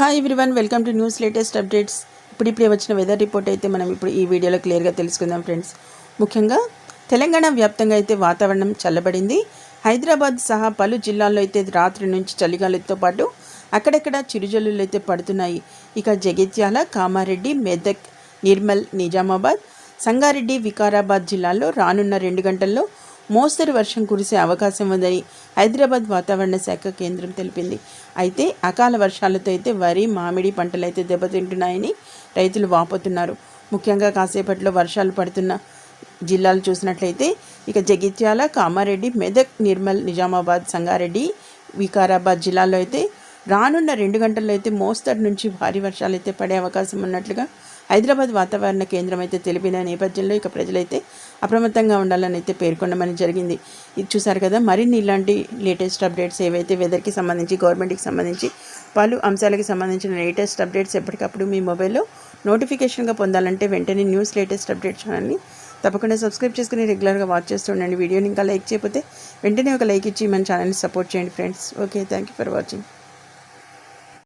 Hi everyone welcome to news latest updates ఇప్పుడు ఇప్పుడే వచ్చిన వెదర్ రిపోర్ట్ అయితే మనం ఇప్పుడు ఈ వీడియోలో క్లియర్గా తెలుసుకుందాం ఫ్రెండ్స్ ముఖ్యంగా తెలంగాణ వ్యాప్తంగా అయితే వాతావరణం చల్లబడింది. హైదరాబాద్ సహా పలు జిల్లాల్లో అయితే రాత్రి నుంచి చలిగాలితో పాటు అక్కడక్కడ చిరుజల్లులు అయితే పడుతున్నాయి. ఇక జగిత్యాల కామారెడ్డి మెదక్ నిర్మల్ నిజామాబాద్ సంగారెడ్డి వికారాబాద్ జిల్లాల్లో రానున్న రెండు గంటల్లో మోస్తరు వర్షం కురిసే అవకాశం ఉందని హైదరాబాద్ వాతావరణ శాఖ కేంద్రం తెలిపింది. అయితే అకాల వర్షాలతో అయితే వరి మామిడి పంటలు అయితే దెబ్బతింటున్నాయని రైతులు వాపోతున్నారు. ముఖ్యంగా కాసేపట్లో వర్షాలు పడుతున్న జిల్లాలు చూసినట్లయితే ఇక జగిత్యాల కామారెడ్డి మెదక్ నిర్మల్ నిజామాబాద్ సంగారెడ్డి వికారాబాద్ జిల్లాలో అయితే రానున్న రెండు గంటల్లో అయితే మోస్తరు నుంచి భారీ వర్షాలు అయితే పడే అవకాశం ఉన్నట్లుగా హైదరాబాద్ వాతావరణ కేంద్రం అయితే తెలిపిన నేపథ్యంలో ఇక ప్రజలైతే అప్రమత్తంగా ఉండాలని అయితే పేర్కొనమని జరిగింది. ఇది చూసారు కదా మరిన్ని ఇలాంటి లేటెస్ట్ అప్డేట్స్ ఏవైతే వెదర్కి సంబంధించి గవర్నమెంట్కి సంబంధించి పలు అంశాలకి సంబంధించిన లేటెస్ట్ అప్డేట్స్ ఎప్పటికప్పుడు మీ మొబైల్లో నోటిఫికేషన్గా పొందాలంటే వెంటనే న్యూస్ లేటెస్ట్ అప్డేట్ ఛానల్ని తప్పకుండా సబ్స్క్రైబ్ చేసుకుని రెగ్యులర్గా వాచ్ చేస్తూ ఉండండి. వీడియోని ఇంకా లైక్ చేయకపోతే వెంటనే ఒక లైక్ ఇచ్చి మన ఛానల్ని సపోర్ట్ చేయండి friends. Okay thank you for watching.